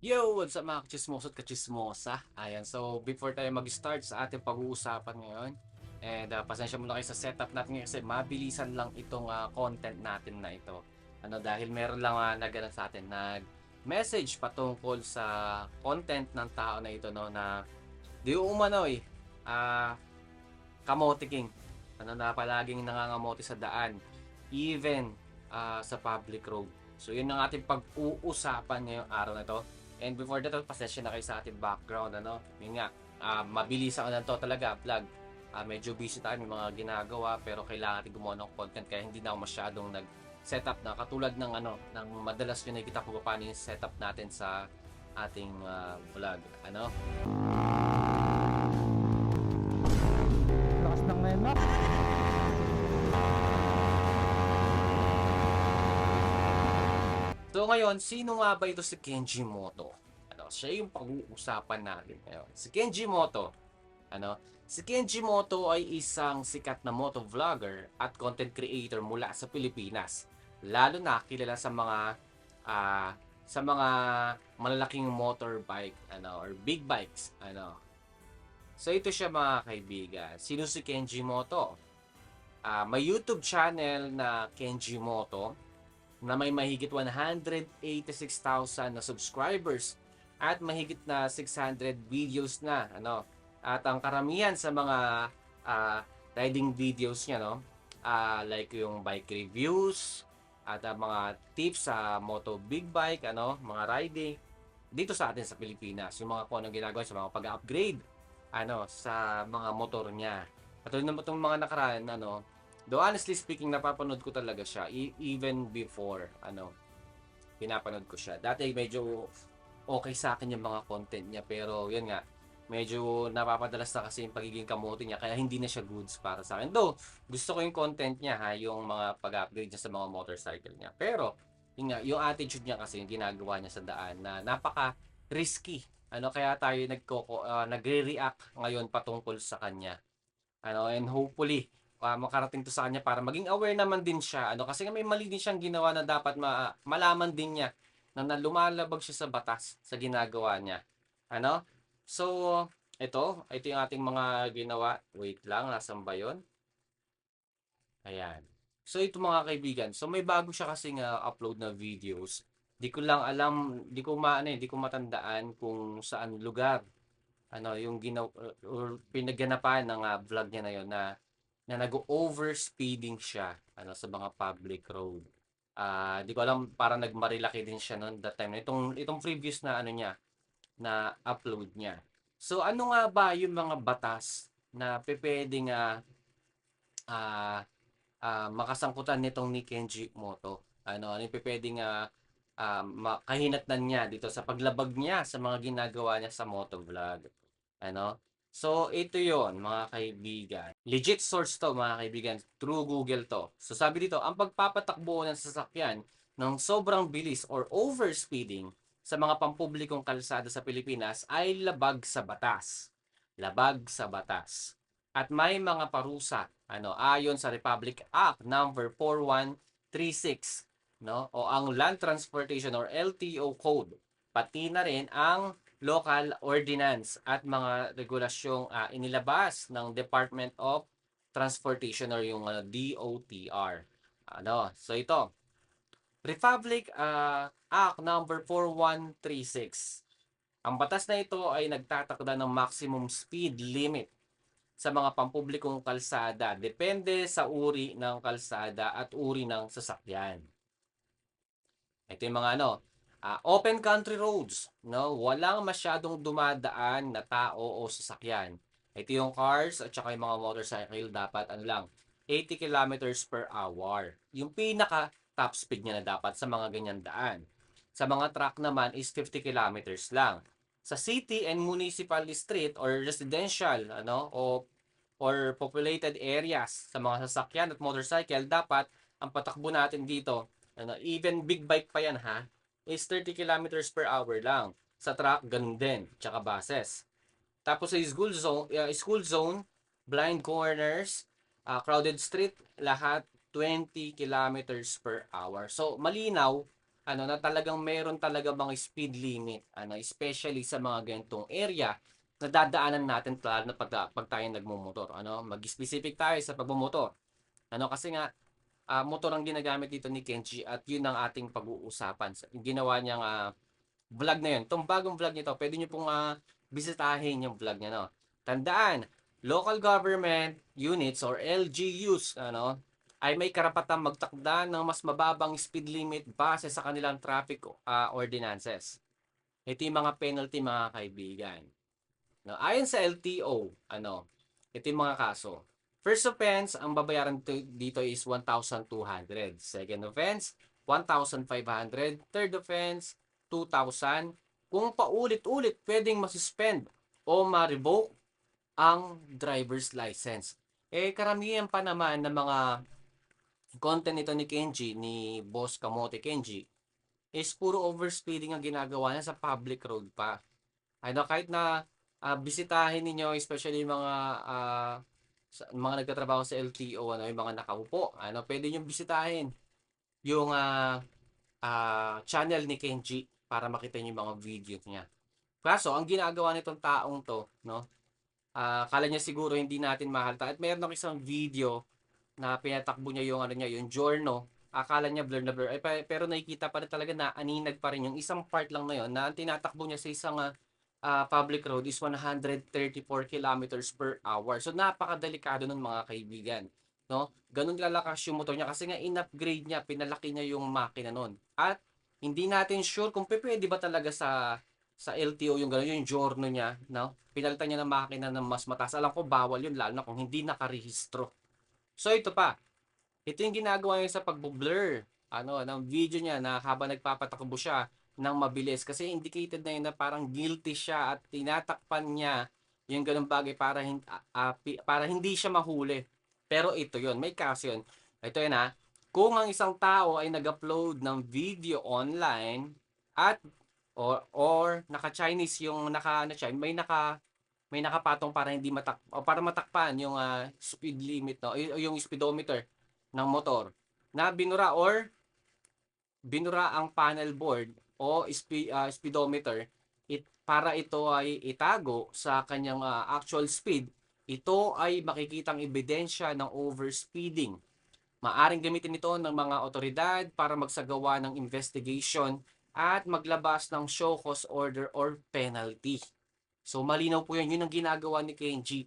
Yo! What's up mga kachismoso at kachismosa? Ayan, so before tayo mag-start sa ating pag-uusapan ngayon, and uh, pasensya muna kayo sa setup natin ngayon kasi mabilisan lang itong uh, content natin na ito. Ano, dahil meron lang uh, nag sa atin, nag-message patungkol sa content ng tao na ito, no, na di umano eh, uh, kamote king. Ano na palaging nangangamote sa daan, even uh, sa public road. So yun ang ating pag-uusapan ngayong araw na ito. And before that, pasensya na kayo sa ating background, ano. Yun nga, uh, mabilis ako na to talaga, vlog. Uh, medyo busy tayo, may mga ginagawa, pero kailangan natin gumawa ng content, kaya hindi na ako masyadong nag setup na katulad ng ano ng madalas yun nakikita ko paano yung setup natin sa ating uh, vlog ano Lakas ng ngayon So ngayon, sino nga ba ito si Kenji Moto? Ano, siya yung pag-uusapan natin ngayon. Si Kenji Moto, ano, si Kenji Moto ay isang sikat na moto vlogger at content creator mula sa Pilipinas. Lalo na kilala sa mga ah, sa mga malalaking motorbike ano or big bikes ano. So ito siya mga kaibigan. Sino si Kenji Moto? Ah, may YouTube channel na Kenji Moto na may mahigit 186,000 na subscribers at mahigit na 600 videos na ano? At ang karamihan sa mga ah, riding videos niya no? Ah, like yung bike reviews at ah, mga tips sa moto big bike ano? Mga riding dito sa atin sa Pilipinas. Yung mga kung anong ginagawa sa mga pag-upgrade ano? Sa mga motor niya. Naman itong mga nakaraan ano Though honestly speaking, napapanood ko talaga siya e- even before ano pinapanood ko siya. Dati medyo okay sa akin yung mga content niya pero yun nga medyo napapadalas na kasi yung pagiging kamote niya kaya hindi na siya goods para sa akin. Though gusto ko yung content niya ha, yung mga pag-upgrade niya sa mga motorcycle niya. Pero yun nga, yung attitude niya kasi yung ginagawa niya sa daan na napaka risky. Ano kaya tayo nagko uh, nagre-react ngayon patungkol sa kanya. Ano and hopefully uh, makarating to sa kanya para maging aware naman din siya. Ano, kasi may mali din siyang ginawa na dapat ma- malaman din niya na, na lumalabag siya sa batas sa ginagawa niya. Ano? So, ito, ito yung ating mga ginawa. Wait lang, nasan ba yun? Ayan. So, ito mga kaibigan. So, may bago siya kasi nga upload na videos. Di ko lang alam, di ko maano eh, di ko matandaan kung saan lugar ano yung ginaw or pinagganapan ng uh, vlog niya na yon na na nag-overspeeding siya ano sa mga public road. Ah, uh, di ko alam para nagmarilaki din siya noon that time. Itong itong previous na ano niya na upload niya. So ano nga ba yung mga batas na pwedeng uh, uh, uh, makasangkutan nitong ni Kenji Moto? Ano, ano yung pwedeng uh, uh, makahinatnan niya dito sa paglabag niya sa mga ginagawa niya sa motovlog. Ano? So, ito yon mga kaibigan. Legit source to, mga kaibigan. True Google to. So, sabi dito, ang pagpapatakbo ng sasakyan ng sobrang bilis or overspeeding sa mga pampublikong kalsada sa Pilipinas ay labag sa batas. Labag sa batas. At may mga parusa, ano, ayon sa Republic Act number 4136, no? O ang Land Transportation or LTO code. Pati na rin ang local ordinance at mga regulasyong uh, inilabas ng Department of Transportation or yung uh, DOTR. Ano? So ito, Republic uh, Act number 4136. Ang batas na ito ay nagtatakda ng maximum speed limit sa mga pampublikong kalsada depende sa uri ng kalsada at uri ng sasakyan. Ito yung mga ano, uh, open country roads, no? Walang masyadong dumadaan na tao o sasakyan. Ito yung cars at saka yung mga motorcycle dapat ano lang 80 kilometers per hour. Yung pinaka top speed niya na dapat sa mga ganyan daan. Sa mga truck naman is 50 kilometers lang. Sa city and municipal street or residential ano o or populated areas sa mga sasakyan at motorcycle dapat ang patakbo natin dito ano even big bike pa yan ha is 30 kilometers per hour lang. Sa truck, ganun din. Tsaka buses. Tapos sa school zone, uh, school zone blind corners, uh, crowded street, lahat 20 kilometers per hour. So, malinaw, ano na talagang meron talaga mga speed limit, ano especially sa mga ganitong area na dadaanan natin lalo na pag, pag tayo nagmumotor, ano, mag-specific tayo sa pagmumotor. Ano kasi nga ah, motor ang ginagamit dito ni Kenji at yun ang ating pag-uusapan. Ginawa niyang ah, vlog na yun. Itong bagong vlog nito, pwede niyo pong ah, bisitahin yung vlog niya, no. Tandaan, local government units or LGUs, ano, ay may karapatang magtakda ng mas mababang speed limit base sa kanilang traffic ah, ordinances. Ito yung mga penalty mga kaibigan. No, ayon sa LTO, ano, ito yung mga kaso. First offense, ang babayaran to- dito is 1,200. Second offense, 1,500. Third offense, 2,000. Kung paulit-ulit, pwedeng masuspend o ma-revoke ang driver's license. Eh, karamihan pa naman ng mga content nito ni Kenji, ni Boss Kamote Kenji, is puro overspeeding ang ginagawa niya sa public road pa. Ano, kahit na ah, bisitahin ninyo, especially mga ah, sa, mga nagtatrabaho sa LTO, ano, yung mga nakaupo, ano, pwede nyo bisitahin yung ah, ah, channel ni Kenji para makita nyo yung mga video niya. Kaso, ang ginagawa nitong taong to, no, ah, kala niya siguro hindi natin mahalta. At meron ako isang video na pinatakbo niya yung ano niya, yung giorno. Akala niya blur na blur. Pe- pero nakikita pa rin talaga na aninag pa rin yung isang part lang na yon na tinatakbo niya sa isang ah, ah, public road is 134 kilometers per hour. So napakadelikado nun mga kaibigan. No? Ganun lalakas yung motor niya kasi nga in-upgrade niya, pinalaki niya yung makina nun. At hindi natin sure kung pwede ba talaga sa sa LTO yung gano'n, yung giorno niya, no? Pinalitan niya ng makina ng mas mataas. Alam ko bawal yun lalo na kung hindi nakarehistro. So ito pa. Ito yung ginagawa niya sa pagbo-blur ano ng video niya na habang nagpapatakbo siya ng mabilis kasi indicated na yun na parang guilty siya at tinatakpan niya yung ganung bagay para hin- ah, ah, pi- para hindi siya mahuli. Pero ito yon may kaso yun. Ito yun ha. Kung ang isang tao ay nag-upload ng video online at or or naka-Chinese yung naka ano siya, may naka may nakapatong para hindi matak para matakpan yung ah, speed limit no, yung speedometer ng motor na binura or binura ang panel board o spe- ah, speedometer it, para ito ay itago sa kanyang ah, actual speed ito ay makikitang ebidensya ng overspeeding maaring gamitin ito ng mga otoridad para magsagawa ng investigation at maglabas ng show cause order or penalty. So malinaw po yan, yun ang ginagawa ni Kenji.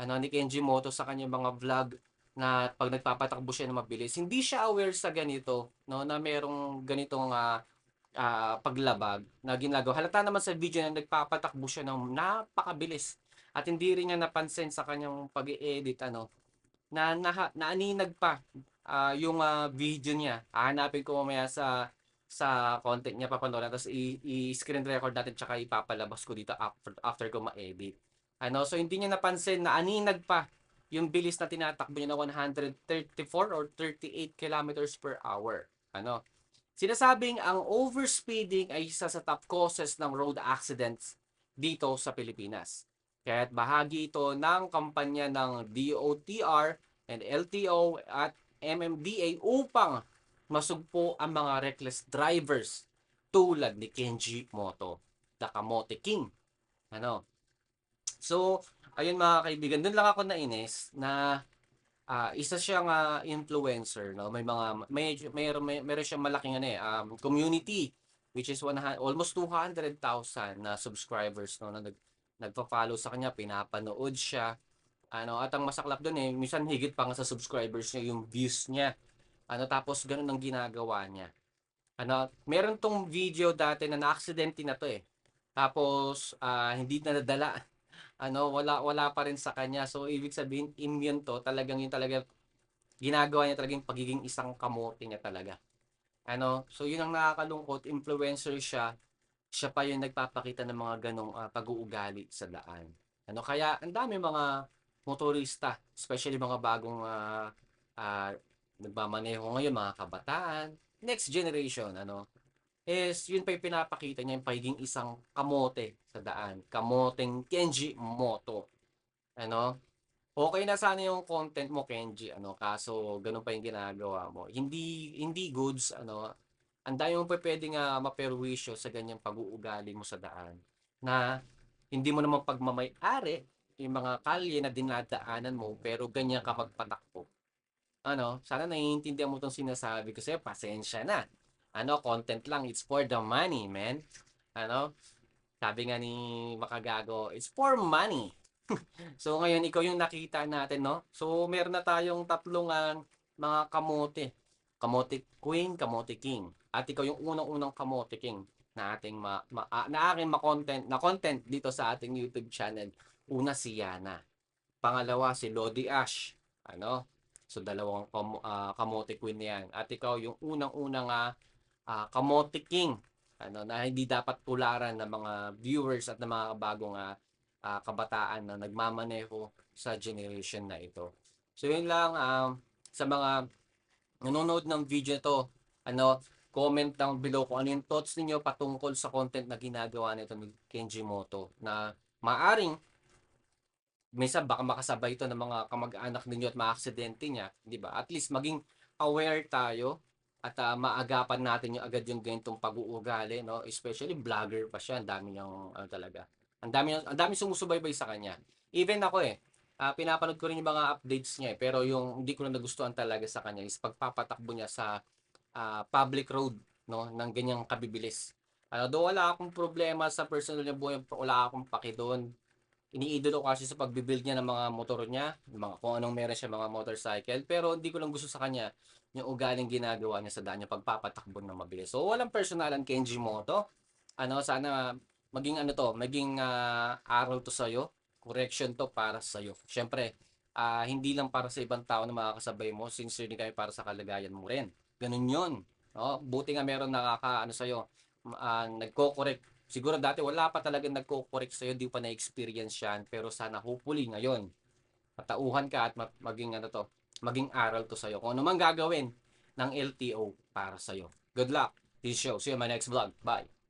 Ano ni Kenji Moto sa kanyang mga vlog na pag nagpapatakbo siya na mabilis. Hindi siya aware sa ganito, no, na merong ganitong ah, ah, paglabag na ginagawa. Halata naman sa video na nagpapatakbo siya ng napakabilis. At hindi rin niya napansin sa kanyang pag-edit ano na, na naaninag pa ah, yung ah, video niya. Hahanapin ko mamaya sa sa content niya papanoorin tapos i-screen record natin tsaka ipapalabas ko dito after, after ko ma-edit. Ano, so hindi niya napansin na aninag pa yung bilis na tinatakbo niya na 134 or 38 kilometers per hour. Ano? Sinasabing ang overspeeding ay isa sa top causes ng road accidents dito sa Pilipinas. Kaya't bahagi ito ng kampanya ng DOTR and LTO at MMDA upang masugpo ang mga reckless drivers tulad ni Kenji Moto, the Kamote King. Ano? So, ayun mga kaibigan, doon lang ako nainis na ah, isa siyang ah, influencer, no? May mga may may meron siyang malaking ano eh, um, community which is 100, almost 200,000 na subscribers no na nag nagpa-follow sa kanya, pinapanood siya. Ano, at ang masaklap doon eh, minsan higit pa nga sa subscribers niya yung views niya. Ano, tapos ganun ang ginagawa niya. Ano, meron tong video dati na na-accidente na to eh. Tapos, ah, hindi na nadala. Ano, wala, wala pa rin sa kanya. So, ibig sabihin, immune to. Talagang yung talaga, ginagawa niya talagang pagiging isang kamote niya talaga. Ano, so yun ang nakakalungkot, influencer siya, siya pa yung nagpapakita ng mga ganong ah, pag-uugali sa daan. Ano, kaya ang dami mga motorista, especially mga bagong ah, ah, nagmamaneho ngayon, mga kabataan, next generation, ano, is yun pa yung pinapakita niya yung pagiging isang kamote sa daan. Kamoteng Kenji Moto. Ano? Okay na sana yung content mo, Kenji, ano, kaso ganun pa yung ginagawa mo. Hindi hindi goods, ano, ang dami mong pwedeng uh, maperwisyo sa ganyang pag-uugali mo sa daan na hindi mo naman pagmamay-ari yung mga kalye na dinadaanan mo pero ganyan ka magpatakbo. Ano, sana naiintindihan mo tong sinasabi kasi pasensya na. Ano, content lang, it's for the money, man. Ano, sabi nga ni Makagago, it's for money. so ngayon ikaw yung nakita natin, no? So meron na tayong tatlong uh, mga kamote. Kamote Queen, Kamote King. At ikaw yung unang-unang Kamote King na ating ma, ma uh, na aking ma-content na content dito sa ating YouTube channel. Una si Yana. Pangalawa si Lodi Ash. Ano? So dalawang kam, uh, Kamote Queen yan. At ikaw yung unang-unang uh, uh, Kamote King ano na hindi dapat tularan ng mga viewers at ng mga bagong uh, uh, kabataan na nagmamaneho sa generation na ito. So yun lang um, sa mga nanonood ng video to, ano, comment down below kung ano yung thoughts niyo patungkol sa content na ginagawa nito ni Kenji Moto na maaring minsan baka makasabay ito ng mga kamag-anak ninyo at maaksidente niya, di ba? At least maging aware tayo at uh, maagapan natin yung agad yung ganitong pag-uugali, no? Especially vlogger pa siya, ang dami niyang ano talaga. Ang dami ang dami sumusubaybay sa kanya. Even ako eh, uh, pinapanood ko rin yung mga updates niya eh, pero yung hindi ko na nagustuhan talaga sa kanya is pagpapatakbo niya sa uh, public road, no, ng ganyang kabibilis. Ano, do wala akong problema sa personal niya buhay, wala akong paki doon iniidolo ko kasi sa pagbibuild niya ng mga motor niya, mga kung anong meron siya mga motorcycle, pero hindi ko lang gusto sa kanya yung ugaling ginagawa niya sa daan niya pagpapatakbo ng mabilis. So walang personalan Kenji Moto. Ano sana maging ano to, maging uh, araw to sa iyo, correction to para sa iyo. Syempre, uh, hindi lang para sa ibang tao na makakasabay mo, sincerely kayo para sa kalagayan mo rin. Ganun 'yon. No? Buti nga meron nakaka ano sa iyo, uh, nagko-correct Siguro dati wala pa talaga nagko-correct sa'yo, di pa na-experience yan. Pero sana hopefully ngayon, matauhan ka at maging ano to, maging aral to sa'yo. Kung ano man gagawin ng LTO para sa'yo. Good luck. This show. See you in my next vlog. Bye.